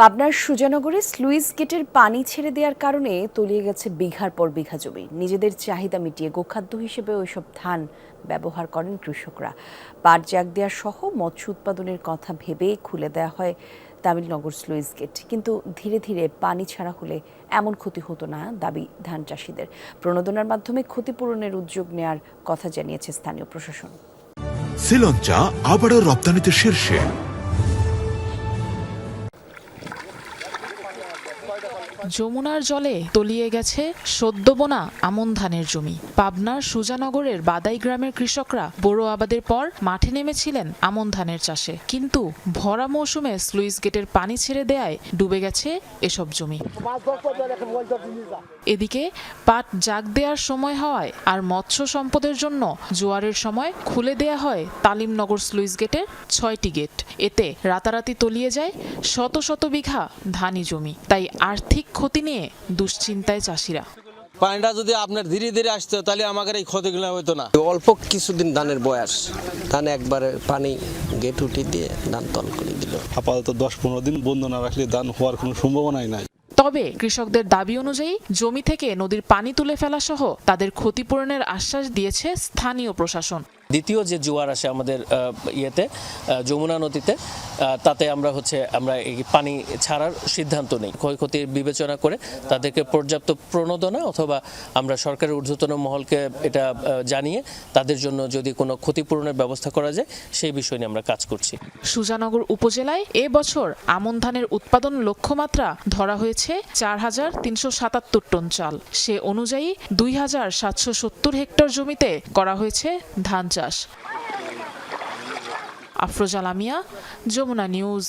পাবনার সুজানগরে স্লুইস গেটের পানি ছেড়ে দেওয়ার কারণে তলিয়ে গেছে বিঘার পর বিঘা জমি। নিজেদের চাহিদা মিটিয়ে গোখাদ্য হিসেবে ওইসব ধান ব্যবহার করেন কৃষকরা। পাট, জাগ দেওয়া সহ মৎস্য উৎপাদনের কথা ভেবে খুলে দেওয়া হয় তামিলনগর স্লুইস গেট। কিন্তু ধীরে ধীরে পানি ছাড়া হলে এমন ক্ষতি হতো না দাবি ধান চাষিদের। প্রণোদনার মাধ্যমে ক্ষতিপূরণের উদ্যোগ নেয়ার কথা জানিয়েছে স্থানীয় প্রশাসন। শ্রীলঞ্চা আবারও রপ্তানিতে শীর্ষে। যমুনার জলে তলিয়ে গেছে সদ্য বোনা আমন ধানের জমি। পাবনার সুজানগরের বাদাই গ্রামের কৃষকরা বড় আবাদের পর মাঠে নেমেছিলেন আমন ধানের চাষে। কিন্তু ভরা মৌসুমে স্লুইস গেটের পানি ছেড়ে দেয়ায় ডুবে গেছে এসব জমি। এদিকে পাট জাগ দেওয়ার সময় হওয়ায় আর মৎস্য সম্পদের জন্য জোয়ারের সময় খুলে দেয়া হয় তালিমনগর স্লুইস গেটের ছয়টি গেট। এতে রাতারাতি তলিয়ে যায় শত শত বিঘা ধানি জমি। তাই আর্থিক ক্ষতি নিয়ে দুশ্চিন্তায় চাষিরা। পানিটা যদি আপনার ধীরে ধীরে আসতো তাহলে আমাদের এই ক্ষতিগুলো হতো না। অল্প কিছুদিন ধানের বয়স ধান একবারে পানি গেট উঠি দিয়ে ধান তল করে দিল। আপাতত দশ পনেরো দিন বন্ধ না রাখলে ধান হওয়ার কোনো সম্ভাবনাই নাই। তবে কৃষকদের দাবি অনুযায়ী জমি থেকে নদীর পানি তুলে ফেলা সহ তাদের ক্ষতিপূরণের আশ্বাস দিয়েছে স্থানীয় প্রশাসন। দ্বিতীয় যে জোয়ার আসে আমাদের ইয়েতে যমুনা নদীতে তাতে আমরা হচ্ছে, আমরা এই পানি ছাড়ার সিদ্ধান্ত নেই। ক্ষয়ক্ষতির বিবেচনা করে তাদেরকে পর্যাপ্ত প্রণোদনা অথবা আমরা সরকারের ঊর্ধ্বতন মহলকে এটা জানিয়ে তাদের জন্য যদি কোনো ক্ষতিপূরণের ব্যবস্থা করা যায়, সেই বিষয় নিয়ে আমরা কাজ করছি। সুজানগর উপজেলায় এ বছর আমন ধানের উৎপাদন লক্ষ্যমাত্রা ধরা হয়েছে চার হাজার তিনশো সাতাত্তর টন চাল। সে অনুযায়ী দুই হাজার সাতশো সত্তর হেক্টর জমিতে করা হয়েছে ধান চাষ। আফরোজা আলামিয়া যমুনা নিউজ।